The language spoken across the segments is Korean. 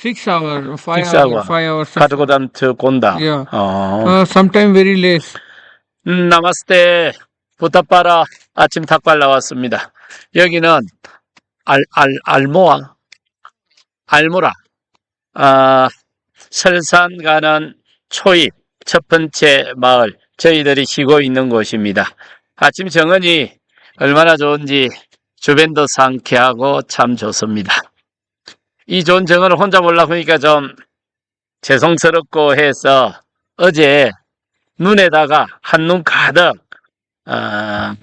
six hour, five Six hour, hour. five hours. 카르고단트 곤다. Yeah. 어. Uh, sometime very late. 음, 나마스테 부탁바라 아침 닭발 나왔습니다. 여기는 알, 알, 알모아 알모라 아, 설산 가는 초입 첫 번째 마을 저희들이 쉬고 있는 곳입니다. 아침 정원이 얼마나 좋은지 주변도 상쾌하고 참 좋습니다. 이 정원을 혼자 올라보니까 좀 죄송스럽고 해서 어제 눈에다가 한눈 가득 아,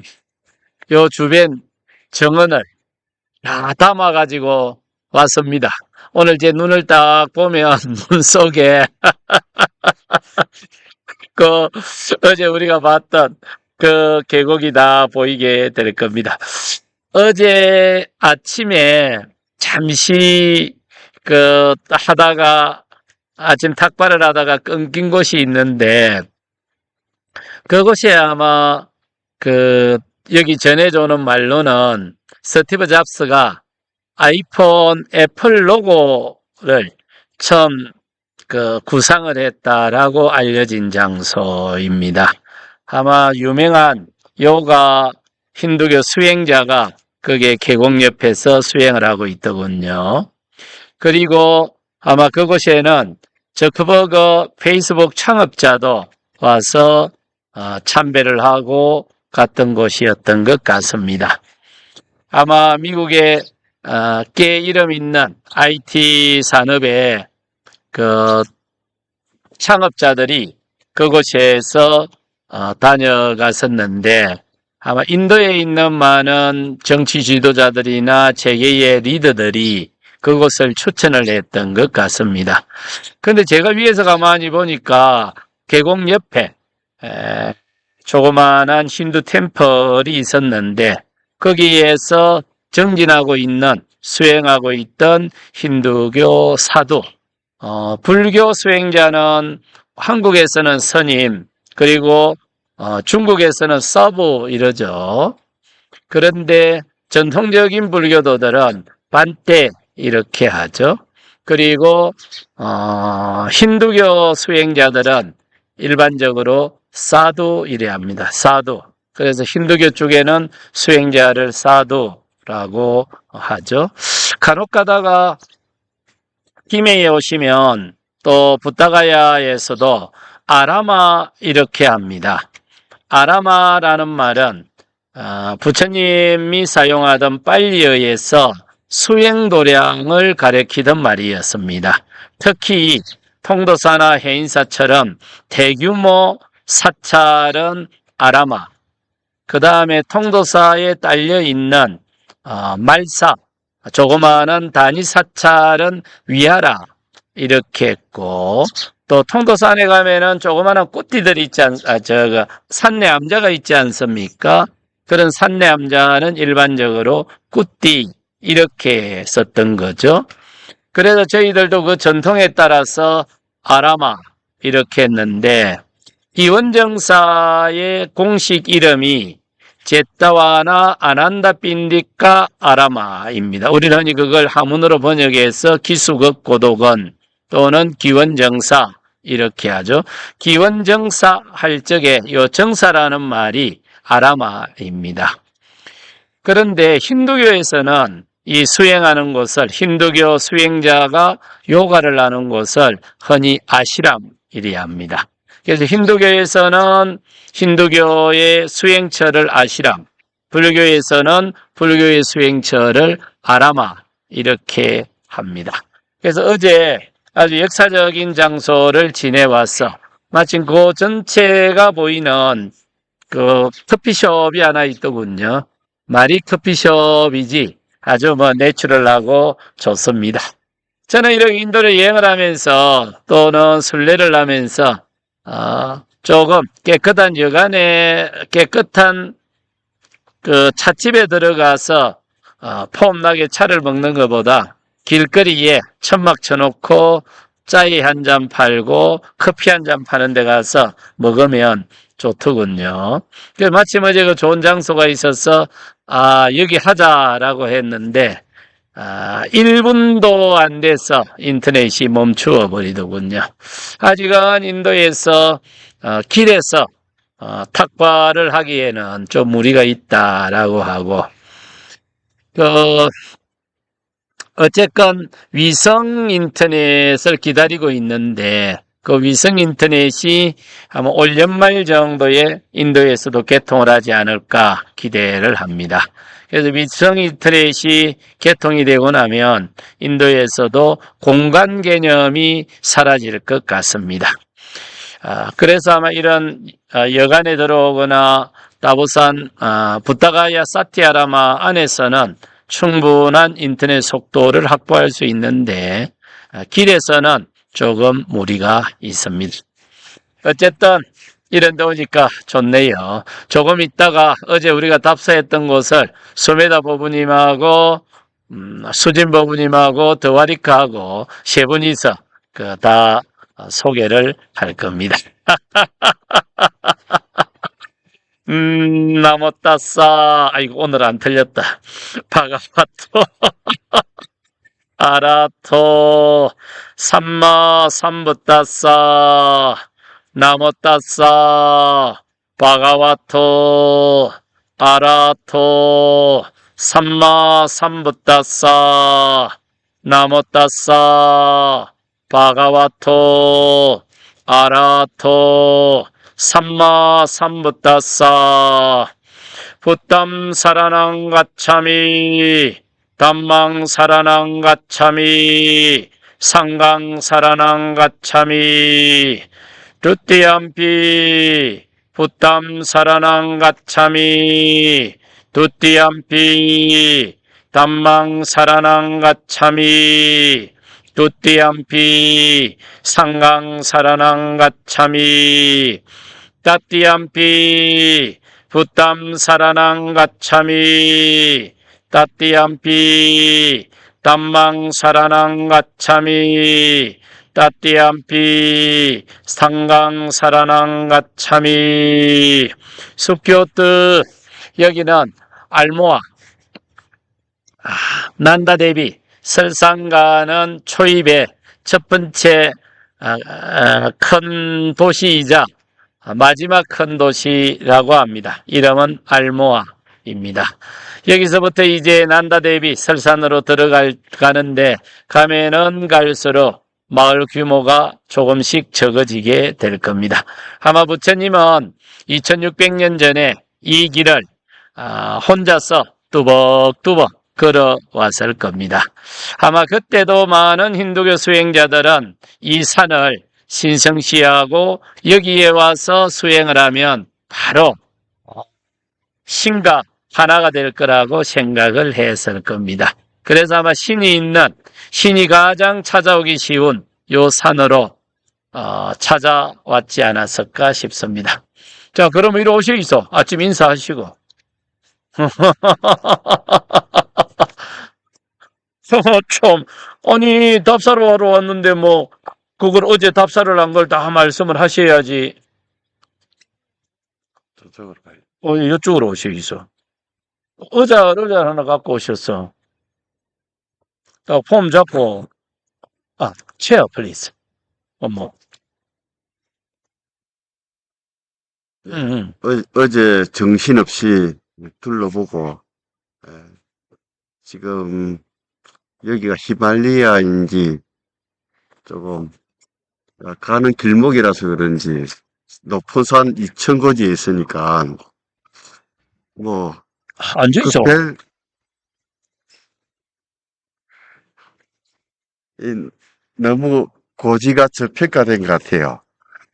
요 주변 정원을 다 담아가지고 왔습니다. 오늘 제 눈을 딱 보면 눈 속에 그 어제 우리가 봤던 그 계곡이 다 보이게 될 겁니다. 어제 아침에 잠시 그 하다가 아침 탁발을 하다가 끊긴 곳이 있는데 그곳이 아마 그 여기 전해주는 말로는 스티브 잡스가 아이폰 애플 로고를 처음 그 구상을 했다라고 알려진 장소입니다. 아마 유명한 요가 힌두교 수행자가 그게 계곡 옆에서 수행을 하고 있더군요. 그리고 아마 그곳에는 저크버거 페이스북 창업자도 와서 어, 참배를 하고 갔던 곳이었던 것 같습니다. 아마 미국의 어, 꽤 이름 있는 IT 산업의 그 창업자들이 그곳에서 어, 다녀갔었는데 아마 인도에 있는 많은 정치 지도자들이나 재계의 리더들이 그곳을 추천을 했던 것 같습니다. 근데 제가 위에서 가만히 보니까 계곡 옆에 에, 조그만한 힌두 템플이 있었는데 거기에서 정진하고 있는 수행하고 있던 힌두교 사도 어, 불교 수행자는 한국에서는 스님 그리고 어, 중국에서는 서부 이러죠. 그런데 전통적인 불교도들은 반대 이렇게 하죠. 그리고 어, 힌두교 수행자들은 일반적으로 사두 이래 합니다. 사두. 그래서 힌두교 쪽에는 수행자를 사두라고 하죠. 간혹 가다가 김해에 오시면 또 부타가야에서도 아라마 이렇게 합니다. 아라마라는 말은 어, 부처님이 사용하던 빨리어에서 수행 도량을 가리키던 말이었습니다. 특히 통도사나 해인사처럼 대규모 사찰은 아라마, 그 다음에 통도사에 딸려 있는 어, 말사, 조그마한 단위 사찰은 위아라 이렇게 했고 또 통도산에 가면은 조그마한 꽃띠들이 있지 않, 아, 저거 산내 암자가 있지 않습니까? 그런 산내 암자는 일반적으로 꾸띠 이렇게 썼던 거죠. 그래서 저희들도 그 전통에 따라서 아라마 이렇게 했는데 기원정사의 공식 이름이 제타와나 아난다 빈디카 아라마입니다. 우리는 그걸 한문으로 번역해서 기수극 고도건 또는 기원정사 이렇게 하죠. 기원정사 할 적에 요 정사라는 말이 아라마입니다. 그런데 힌두교에서는 이 수행하는 곳을 힌두교 수행자가 요가를 하는 곳을 흔히 아시람 이리 합니다. 그래서 힌두교에서는 힌두교의 수행처를 아시람, 불교에서는 불교의 수행처를 아라마 이렇게 합니다. 그래서 어제 아주 역사적인 장소를 지내왔어. 마침 그 전체가 보이는 그 커피숍이 하나 있더군요. 마리 커피숍이지 아주 뭐 내추럴하고 좋습니다. 저는 이렇게 인도를 여행을 하면서 또는 순례를 하면서 어, 조금 깨끗한 여간에 깨끗한 그 찻집에 들어가서 어, 폼나게 차를 먹는 것보다 길거리에 천막 쳐놓고 짜이 한 잔 팔고 커피 한 잔 파는 데 가서 먹으면 좋더군요. 그래서 마침 어제 그 좋은 장소가 있어서 아 여기 하자라고 했는데 아, 1분도 안 돼서 인터넷이 멈추어 버리더군요. 아직은 인도에서 어, 길에서 어, 탁발을 하기에는 좀 무리가 있다라고 하고 그 어쨌건 위성 인터넷을 기다리고 있는데 그 위성 인터넷이 아마 올 연말 정도에 인도에서도 개통을 하지 않을까 기대를 합니다. 그래서 위성 인터넷이 개통이 되고 나면 인도에서도 공간 개념이 사라질 것 같습니다. 아, 그래서 아마 이런 아, 여간에 들어오거나 다보산 아, 부타가야 사티아라마 안에서는 충분한 인터넷 속도를 확보할 수 있는데 아, 길에서는 조금 무리가 있습니다. 어쨌든 이런 데 오니까 좋네요. 조금 있다가 어제 우리가 답사했던 곳을 소메다 보부님하고 음, 수진 보부님하고 더와리카하고 세 분이서 그 다 소개를 할 겁니다. 음, 나못다싸. 아이고, 오늘 안 틀렸다. 바가바토. 아라토. 삼마 삼부따싸. 나못다싸. 바가와토. 아라토. 삼마 삼부따싸. 나못다싸. 바가와토. 아라토. 삼마 삼부따싸. 부담 사라낭 가차미 담망 사라낭 가차미 상강 사라낭 가차미 두띠암피 부담 사라낭 가차미 두띠암피 담망 사라낭 가차미 두띠암피 상강 사라낭 가차미 따띠암피 부담 사라낭 가차미 따띠암피 담망 사라낭 가차미 따띠암피 상강 사라낭 가차미 숲교뜨 여기는 알모아. 아, 난다 대비 설상가는 초입의 첫 번째 큰 도시이자 마지막 큰 도시라고 합니다. 이름은 알모아입니다. 여기서부터 이제 난다 대비 설산으로 들어가는데 가면은 갈수록 마을 규모가 조금씩 적어지게 될 겁니다. 아마 부처님은 2600년 전에 이 길을 아, 혼자서 뚜벅뚜벅 걸어왔을 겁니다. 아마 그때도 많은 힌두교 수행자들은 이 산을 신성시하고 여기에 와서 수행을 하면 바로 신과 하나가 될 거라고 생각을 했을 겁니다. 그래서 아마 신이 있는 신이 가장 찾아오기 쉬운 요 산으로 어, 찾아왔지 않았을까 싶습니다. 자, 그럼 이리 오셔 있어. 아침 인사하시고. 참, 아니, 답사로 하러 왔는데, 뭐, 그걸 어제 답사를 한 걸 다 말씀을 하셔야지. 저쪽으로 가요. 어, 이쪽으로 오셔 있어. 의자, 의자 하나 갖고 오셨어. 딱폼 잡고, 아, 체어, 플리즈. 어머. 응, 응. 어, 어제 정신없이 둘러보고, 에, 지금 여기가 히말리아인지 조금 어, 가는 길목이라서 그런지 높은 산 2,000고지에 있으니까 뭐 앉아있어. 그 별, 이, 너무 고지가 저평가된 것 같아요.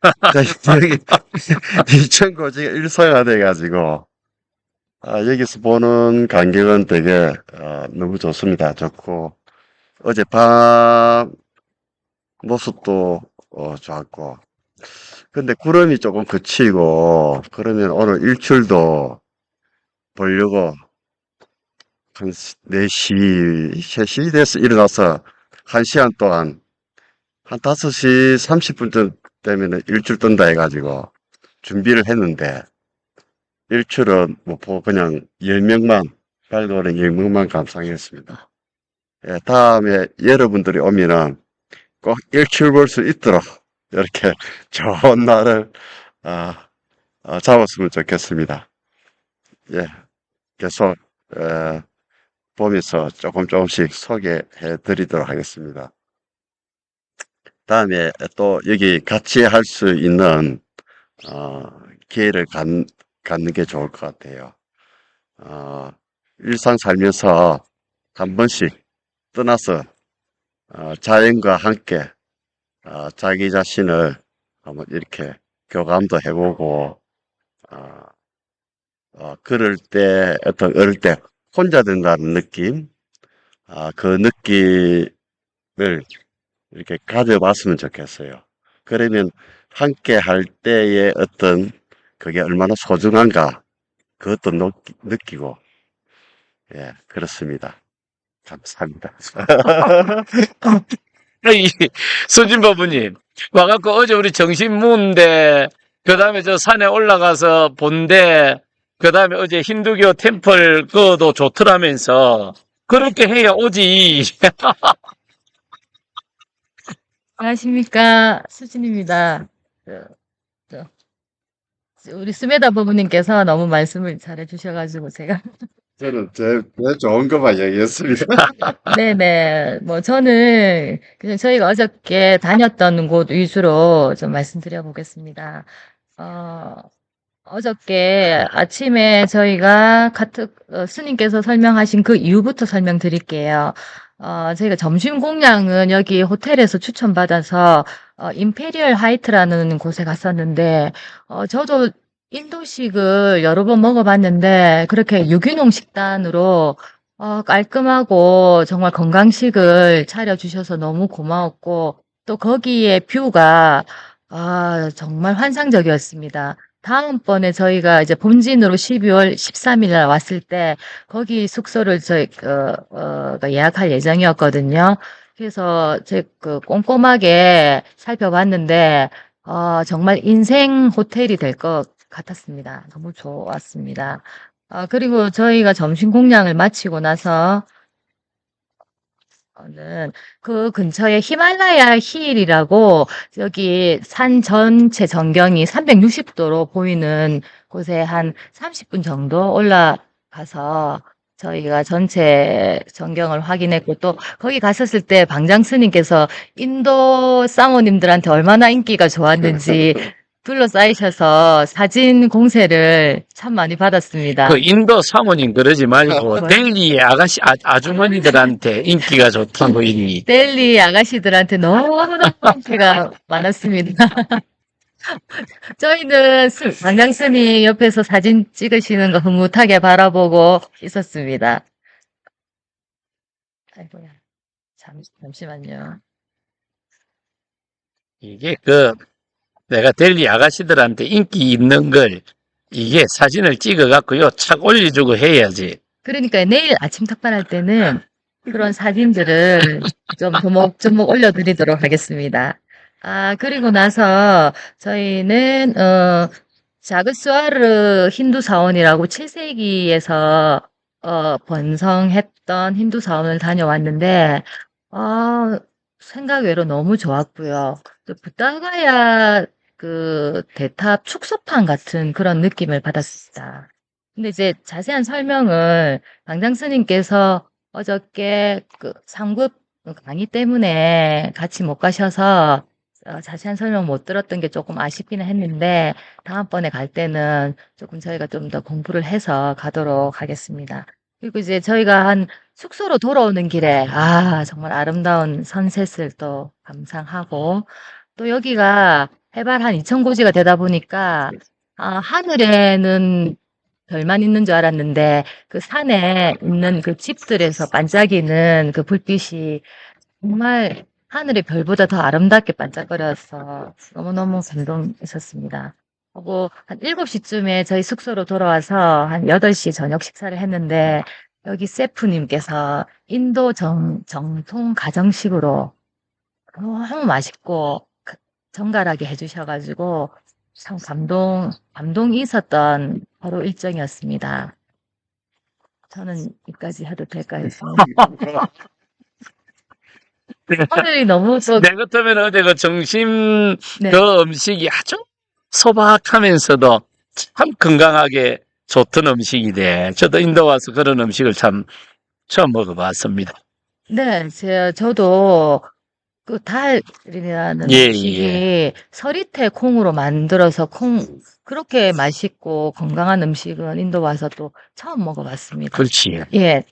여기 2천 고지가 일상화돼가지고 아, 여기서 보는 광경은 되게 어, 너무 좋습니다. 좋고 어제 밤 모습도 어, 좋았고 근데 구름이 조금 그치고 그러면 오늘 일출도 보려고 한 4시, 3시 돼서 일어나서 1시간 동안 한 5시 30분쯤 되면 일출 뜬다 해가지고 준비를 했는데 일출은 뭐 보- 그냥 10명만 발굴은 10명만 감상했습니다. 예, 다음에 여러분들이 오면은 꼭 일출 볼 수 있도록 이렇게 좋은 날을 아, 어, 잡았으면 좋겠습니다. 예, 계속 에, 보면서 조금 조금씩 소개해 드리도록 하겠습니다. 다음에 또 여기 같이 할 수 있는 어, 기회를 갖, 갖는 게 좋을 것 같아요. 어, 일상 살면서 한 번씩 떠나서 어, 자연과 함께 어, 자기 자신을 한번 이렇게 교감도 해보고 어, 어, 그럴 때 어떤 어릴 때 혼자 된다는 느낌 아, 그 느낌을 이렇게 가져봤으면 좋겠어요. 그러면 함께 할 때의 어떤 그게 얼마나 소중한가 그것도 느끼- 느끼고 예 그렇습니다. 감사합니다. 이 수진 바부님 와갖고 어제 우리 정신무인데 그 다음에 저 산에 올라가서 본데 그 다음에 어제 힌두교 템플 그거도 좋더라면서 그렇게 해야 오지 안녕하십니까. 수진입니다. 우리 스메다 부부님께서 너무 말씀을 잘해 주셔가지고 제가. 저는 제, 제 좋은 것만 얘기했습니다. 네네. 뭐 저는 그냥 저희가 어저께 다녔던 곳 위주로 좀 말씀드려 보겠습니다. 어, 어저께 아침에 저희가 카트, 어, 스님께서 설명하신 그 이유부터 설명드릴게요. 어, 저희가 점심 공양은 여기 호텔에서 추천받아서 어, 임페리얼 하이트라는 곳에 갔었는데 어, 저도 인도식을 여러 번 먹어봤는데 그렇게 유기농 식단으로 어, 깔끔하고 정말 건강식을 차려주셔서 너무 고마웠고 또 거기에 뷰가 아, 정말 환상적이었습니다. 다음번에 저희가 이제 본진으로 12월 13일 날 왔을 때 거기 숙소를 저희 그, 어, 그 예약할 예정이었거든요. 그래서 제 그 꼼꼼하게 살펴봤는데 어, 정말 인생 호텔이 될 것 같았습니다. 너무 좋았습니다. 아, 그리고 저희가 점심 공양을 마치고 나서 는그 근처에 히말라야 힐이라고 여기 산 전체 전경이 360도로 보이는 곳에 한 30분 정도 올라가서 저희가 전체 전경을 확인했고 또 거기 갔었을 때 방장 스님께서 인도 사모님들한테 얼마나 인기가 좋았는지 둘러싸이셔서 사진 공세를 참 많이 받았습니다. 그 인도 사모님 그러지 말고 델리 아가씨 아, 아주머니들한테 인기가 좋다고 이니 델리 아가씨들한테 너무너무 인기가 많았습니다. 저희는 스- 방장 스님 옆에서 사진 찍으시는 거 흐뭇하게 바라보고 있었습니다. 아이고야. 잠, 잠시만요. 이게 그 내가 델리 아가씨들한테 인기 있는 걸 이게 사진을 찍어 갖고요 착 올려주고 해야지 그러니까 내일 아침 탁발할 때는 그런 사진들을 좀 조목조목 올려드리도록 하겠습니다. 아, 그리고 나서 저희는, 어, 자그스와르 힌두 사원이라고 7세기에서, 어, 번성했던 힌두 사원을 다녀왔는데, 어, 생각 외로 너무 좋았고요. 또 부다가야 그 대탑 축소판 같은 그런 느낌을 받았습니다. 근데 이제 자세한 설명을 방장 스님께서 어저께 그 상급 강의 때문에 같이 못 가셔서 어, 자세한 설명 못 들었던 게 조금 아쉽기는 했는데 다음번에 갈 때는 조금 저희가 좀 더 공부를 해서 가도록 하겠습니다. 그리고 이제 저희가 한 숙소로 돌아오는 길에 아 정말 아름다운 선셋을 또 감상하고 또 여기가 해발 한 2,000고지가 되다 보니까 아, 하늘에는 별만 있는 줄 알았는데 그 산에 있는 그 집들에서 반짝이는 그 불빛이 정말 하늘의 별보다 더 아름답게 반짝거려서 너무너무 감동있었습니다. 하고 한 7시쯤에 저희 숙소로 돌아와서 한 8시 저녁 식사를 했는데 여기 세프님께서 인도 정, 정통 가정식으로 너무 맛있고 그- 정갈하게 해주셔가지고 참 감동, 감동이 있었던 바로 일정이었습니다. 저는 여기까지 해도 될까요? 오늘이 너무 또내 같으면 어제 그 점심 네. 그 음식이 아주 소박하면서도 참 건강하게 좋던 음식이 돼. 저도 인도 와서 그런 음식을 참 처음 먹어봤습니다. 네, 제, 저도 그 달이라는 예, 음식이 서리태 콩으로 만들어서 콩, 그렇게 맛있고 건강한 음식은 인도 와서 또 처음 먹어봤습니다. 그렇지. 예,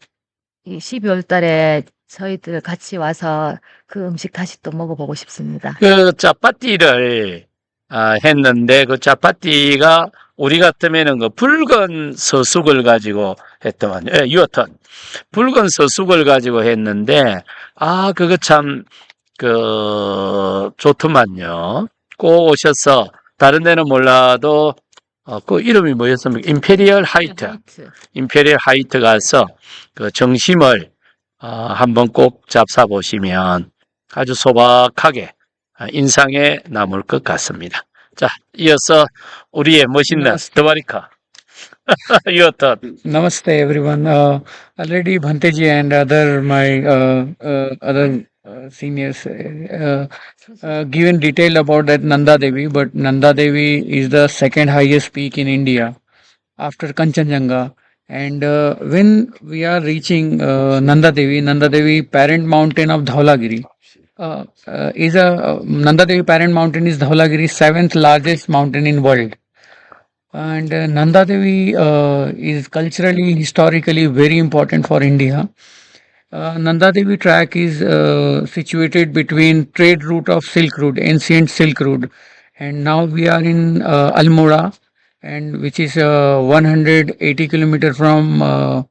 이 12월 달에 저희들 같이 와서 그 음식 다시 또 먹어보고 싶습니다. 그 짜파띠를 아, 했는데 그 짜파띠가 우리 같으면은 그 붉은 서숙을 가지고 했더만 예, 유어턴 붉은 서숙을 가지고 했는데 아 그거 참그 좋더만요. 꼭 오셔서 다른 데는 몰라도 어, 그 이름이 뭐였습니까? 임페리얼 하이트. 임페리얼 하이트 가서 그 정심을 어, 한번 꼭 잡사 보시면 아주 소박하게 어, 인상에 남을 것 같습니다. 자, 이어서 우리의 멋있는 드바리카 이어떤 Namaste, everyone. Uh, already Bhanteji and other my uh, uh, other uh, seniors uh, uh, given detail about that Nanda Devi, but Nanda Devi is the second highest peak in India after Kanchenjunga. And uh, when we are reaching uh, Nanda Devi, Nanda Devi parent mountain of Dhaulagiri, uh, uh, is a uh, Nanda Devi parent mountain is Dhaulagiri seventh largest mountain in world. And uh, Nanda Devi uh, is culturally, historically very important for India. Uh, Nanda Devi track is uh, situated between trade route of Silk Road, ancient Silk Road, and now we are in uh, Almora, and which is uh, 180 kilometer from uh,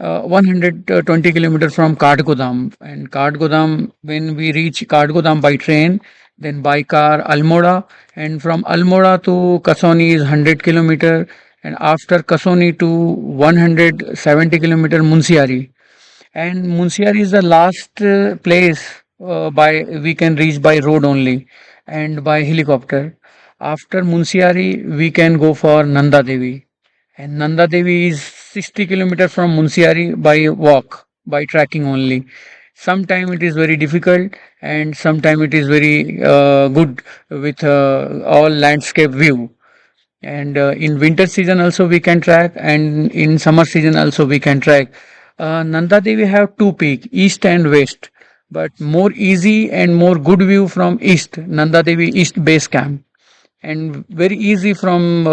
uh, 120 kilometer from Katgodam. And Katgodam, when we reach Katgodam by train, then by car Almora, and from Almora to Kasoni is 100 kilometer, and after Kasoni to 170 kilometer Munsiari. And Munsiari is the last uh, place uh, by we can reach by road only and by helicopter. After Munsiari, we can go for Nanda Devi. And Nanda Devi is 60 kilometer from Munsiari by walk, by trekking only. Sometime it is very difficult and sometime it is very uh, good with uh, all landscape view. And uh, in winter season also we can track and in summer season also we can track. Uh, Nanda Devi have two peak, east and west. But more easy and more good view from east, Nanda Devi East Base Camp and very easy from uh,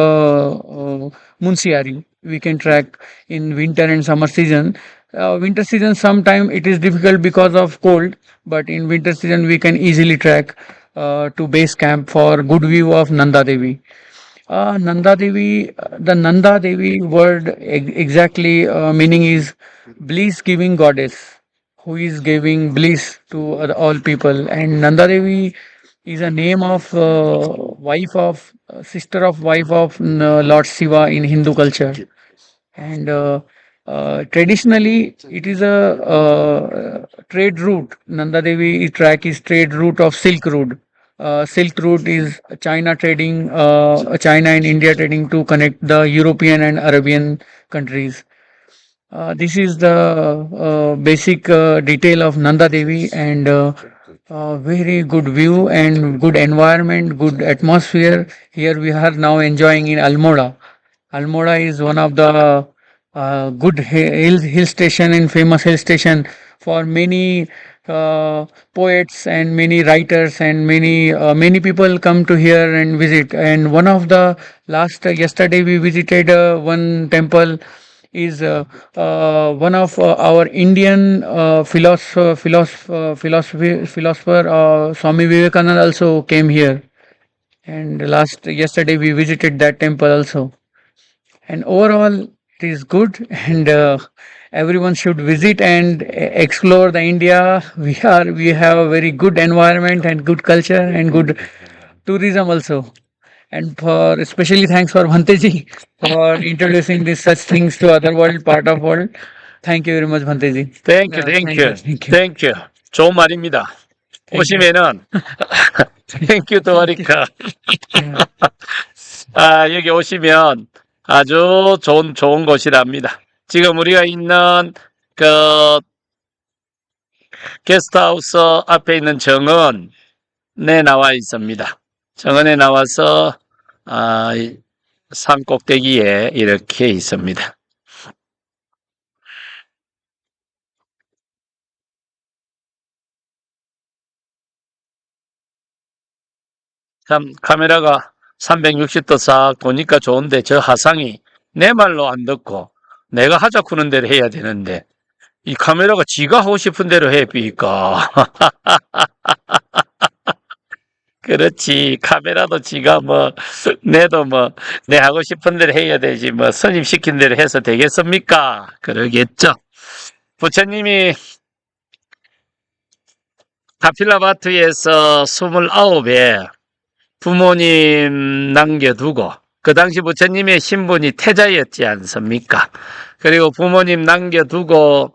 uh, Munsiari. We can track in winter and summer season. Uh, winter season sometime it is difficult because of cold, but in winter season we can easily track uh, to base camp for good view of Nanda Devi. Uh, Nanda Devi, uh, the Nanda Devi word ex- exactly uh, meaning is bliss giving goddess who is giving bliss to all people and Nanda Devi is a name of uh, wife of uh, sister of wife of uh, Lord Shiva in Hindu culture, and uh, uh, traditionally it is a uh, trade route. Nanda Devi track is trade route of Silk Road. Uh, Silk Route is China trading, uh, China and India trading to connect the European and Arabian countries. Uh, this is the uh, basic uh, detail of Nanda Devi and uh, uh, very good view and good environment, good atmosphere. Here we are now enjoying in Almora. Almora is one of the uh, good hill, hill station and famous hill station for many uh, poets and many writers and many uh, many people come to here and visit. And one of the last yesterday we visited uh, one temple is uh, uh, one of uh, our Indian uh, philosopher, philosopher, philosophy, philosopher uh, Swami Vivekananda also came here. And last yesterday we visited that temple also. And overall, it is good, and uh, everyone should visit and explore the India. We are we have a very good environment and good culture and good tourism also and for especially thanks for Bhanteji for introducing this such things to other world part of world. Thank you very much, Bhanteji. 땡큐 네, 땡큐 thank you. 땡큐 좋은 말입니다. 오시면은 땡큐 드바리카 아, 여기 오시면 아주 좋은, 좋은 곳이랍니다. 지금 우리가 있는 그 게스트하우스 앞에 있는 정원에 나와 있습니다. 정원에 나와서 아, 이산 꼭대기에 이렇게 있습니다. 참 카메라가 360도 싹 보니까 좋은데 저 하상이 내 말로 안 듣고 내가 하자쿠는 대로 해야 되는데 이 카메라가 지가 하고 싶은 대로 해 삐까 그렇지. 카메라도 지가 뭐 내도 뭐 내 하고 싶은 대로 해야 되지. 뭐 선임 시킨 대로 해서 되겠습니까? 그러겠죠. 부처님이 카필라바트에서 29에 부모님 남겨두고 그 당시 부처님의 신분이 태자였지 않습니까? 그리고 부모님 남겨두고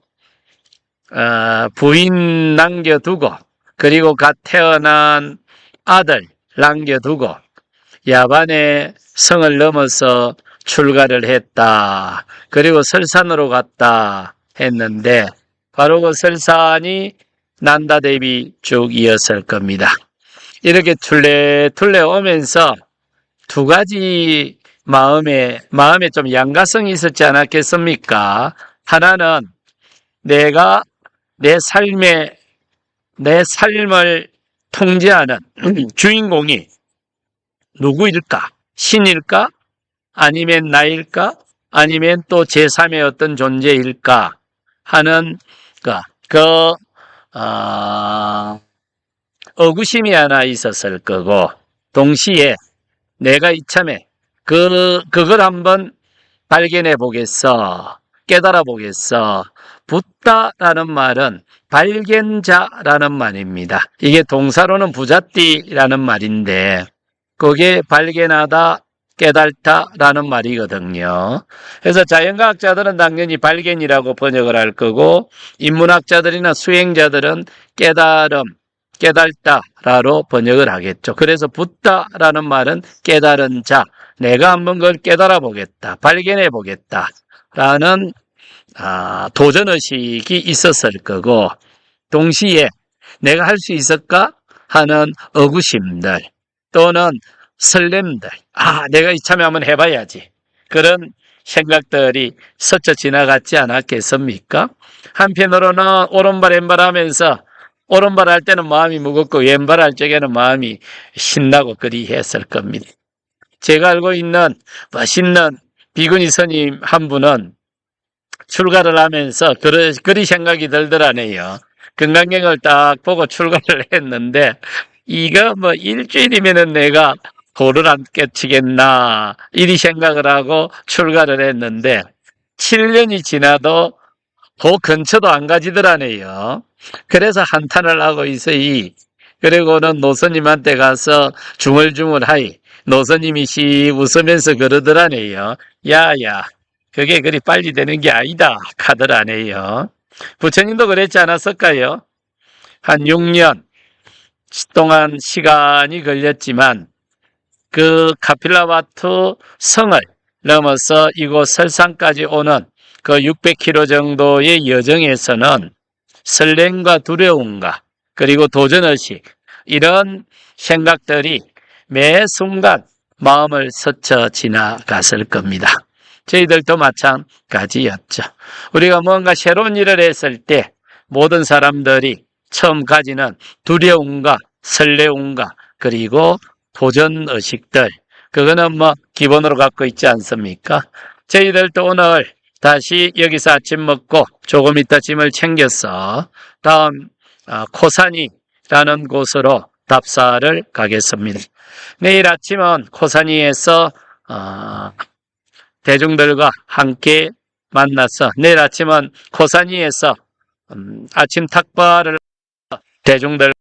어, 부인 남겨두고 그리고 갓 태어난 아들 남겨두고 야반에 성을 넘어서 출가를 했다. 그리고 설산으로 갔다 했는데 바로 그 설산이 난다 대비 쪽이었을 겁니다. 이렇게 툴레툴레 오면서 두 가지 마음에, 마음에 좀 양가성이 있었지 않았겠습니까? 하나는 내가 내 삶에, 내 삶을 통제하는 주인공이 누구일까? 신일까? 아니면 나일까? 아니면 또 제3의 어떤 존재일까? 하는 그, 그, 어, 어구심이 하나 있었을 거고, 동시에 내가 이참에 그, 그걸 한번 발견해 보겠어. 깨달아 보겠어. 붓다라는 말은 발견자라는 말입니다. 이게 동사로는 부자띠라는 말인데, 그게 발견하다, 깨달다라는 말이거든요. 그래서 자연과학자들은 당연히 발견이라고 번역을 할 거고, 인문학자들이나 수행자들은 깨달음, 깨달다라로 번역을 하겠죠. 그래서 붓다라는 말은 깨달은 자, 내가 한번 그걸 깨달아 보겠다, 발견해 보겠다라는 아, 도전의식이 있었을 거고, 동시에 내가 할 수 있을까 하는 어구심들 또는 설렘들, 아, 내가 이참에 한번 해봐야지. 그런 생각들이 스쳐 지나갔지 않았겠습니까? 한편으로는 오른발 왼발 하면서 오른발 할 때는 마음이 무겁고 왼발 할 적에는 마음이 신나고 그리했을 겁니다. 제가 알고 있는 멋있는 비구니 스님 한 분은 출가를 하면서 그리, 그리 생각이 들더라네요. 건강경을 딱 보고 출가를 했는데 이거 뭐 일주일이면은 내가 도를 안 깨치겠나 이리 생각을 하고 출가를 했는데 7년이 지나도 그 근처도 안 가지더라네요. 그래서 한탄을 하고 있어이. 그리고는 노선님한테 가서 중얼중얼하이. 노선님이 시 웃으면서 그러더라네요. 야야, 그게 그리 빨리 되는 게 아니다. 하더라네요. 부처님도 그랬지 않았을까요? 한 6년 동안 시간이 걸렸지만 그 카필라와트 성을 넘어서 이곳 설산까지 오는 그 600km 정도의 여정에서는 설렘과 두려움과 그리고 도전의식 이런 생각들이 매 순간 마음을 스쳐 지나갔을 겁니다. 저희들도 마찬가지였죠. 우리가 뭔가 새로운 일을 했을 때 모든 사람들이 처음 가지는 두려움과 설레움과 그리고 도전 의식들 그거는 뭐 기본으로 갖고 있지 않습니까? 저희들도 오늘 다시 여기서 아침 먹고 조금 이따 짐을 챙겨서 다음 아, 코산이라는 곳으로 답사를 가겠습니다. 내일 아침은 코산이에서 어, 대중들과 함께 만나서 내일 아침은 코산이에서 음, 아침 탁발을 대중들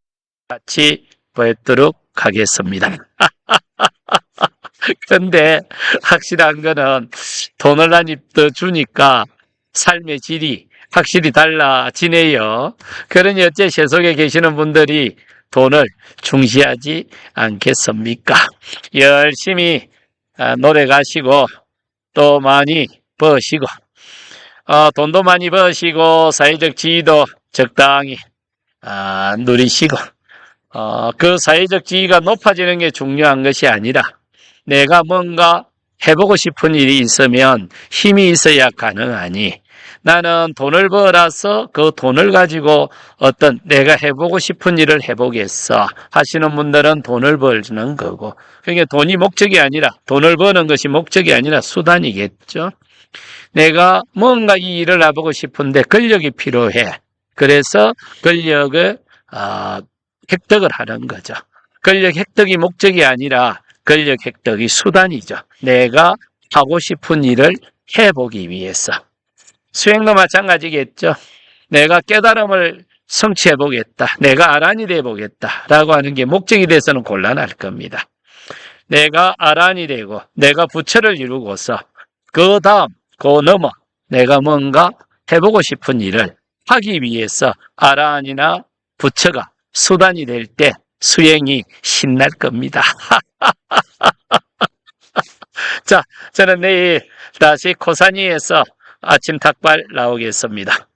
같이 뵙도록 하겠습니다. 그런데 확실한 거는 돈을 한 입 더 주니까 삶의 질이 확실히 달라지네요. 그러니 어째 세속에 계시는 분들이 돈을 중시하지 않겠습니까? 열심히 아, 노래 가시고 또 많이 버시고 어, 돈도 많이 버시고 사회적 지위도 적당히 아, 누리시고 어, 그 사회적 지위가 높아지는 게 중요한 것이 아니라 내가 뭔가 해보고 싶은 일이 있으면 힘이 있어야 가능하니 나는 돈을 벌어서 그 돈을 가지고 어떤 내가 해보고 싶은 일을 해보겠어 하시는 분들은 돈을 벌는 거고 그게 돈이 목적이 아니라 돈을 버는 것이 목적이 아니라 수단이겠죠. 내가 뭔가 이 일을 해보고 싶은데 권력이 필요해. 그래서 권력을 아, 획득을 하는 거죠. 권력 획득이 목적이 아니라 권력 획득이 수단이죠. 내가 하고 싶은 일을 해보기 위해서. 수행도 마찬가지겠죠. 내가 깨달음을 성취해 보겠다. 내가 아란이 돼 보겠다. 라고 하는 게 목적이 돼서는 곤란할 겁니다. 내가 아란이 되고 내가 부처를 이루고서 그 다음 그 넘어 내가 뭔가 해보고 싶은 일을 하기 위해서 아란이나 부처가 수단이 될 때 수행이 신날 겁니다. 자, 저는 내일 다시 코사니에서 아침 닭발 나오겠습니다.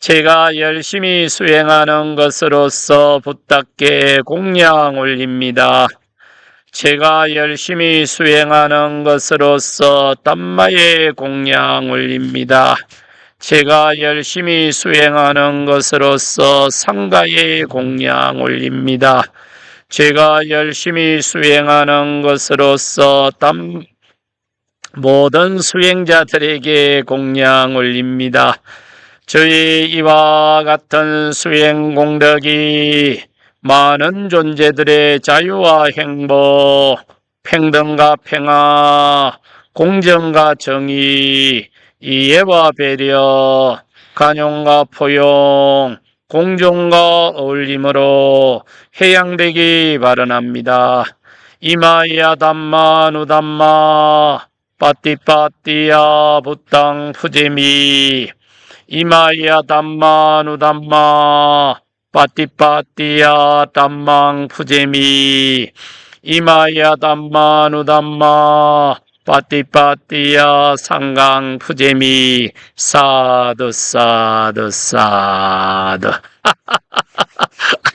제가 열심히 수행하는 것으로서 부탁께 공양 올립니다. 제가 열심히 수행하는 것으로서 땀마의 공양 올립니다. 제가 열심히 수행하는 것으로서 상가의 공양 올립니다. 제가 열심히 수행하는 것으로서 땀 모든 수행자들에게 공양 올립니다. 저희 이와 같은 수행 공덕이 많은 존재들의 자유와 행복, 평등과 평화, 공정과 정의, 이해와 배려, 간용과 포용, 공정과 어울림으로 해양되기 바라납니다. 이마야 담마 누담마 빠띠빠띠야 부땅 푸제미 이마야 담마 누담마. 빠띠빠띠야 담망 푸제미 이마야 담마 누담마. 빠띠빠띠야 상강 푸제미 사드 사드 사드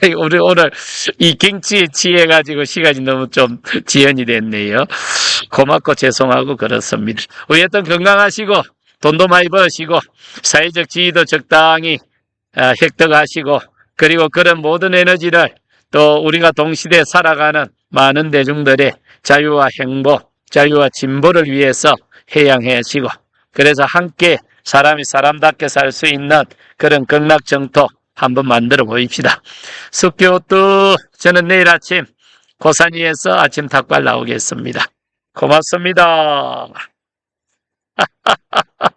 아이, 우리 오늘 이 경치에 취해가지고 시간이 너무 좀 지연이 됐네요. 고맙고 죄송하고 그렇습니다. 어쨌든 건강하시고 돈도 많이 버시고 사회적 지위도 적당히 아, 획득하시고 그리고 그런 모든 에너지를 또 우리가 동시대에 살아가는 많은 대중들의 자유와 행복, 자유와 진보를 위해서 해양하시고 그래서 함께 사람이 사람답게 살 수 있는 그런 극락정토 한번 만들어 보입시다. 숙교도 저는 내일 아침 고산이에서 아침 닭발 나오겠습니다. 고맙습니다.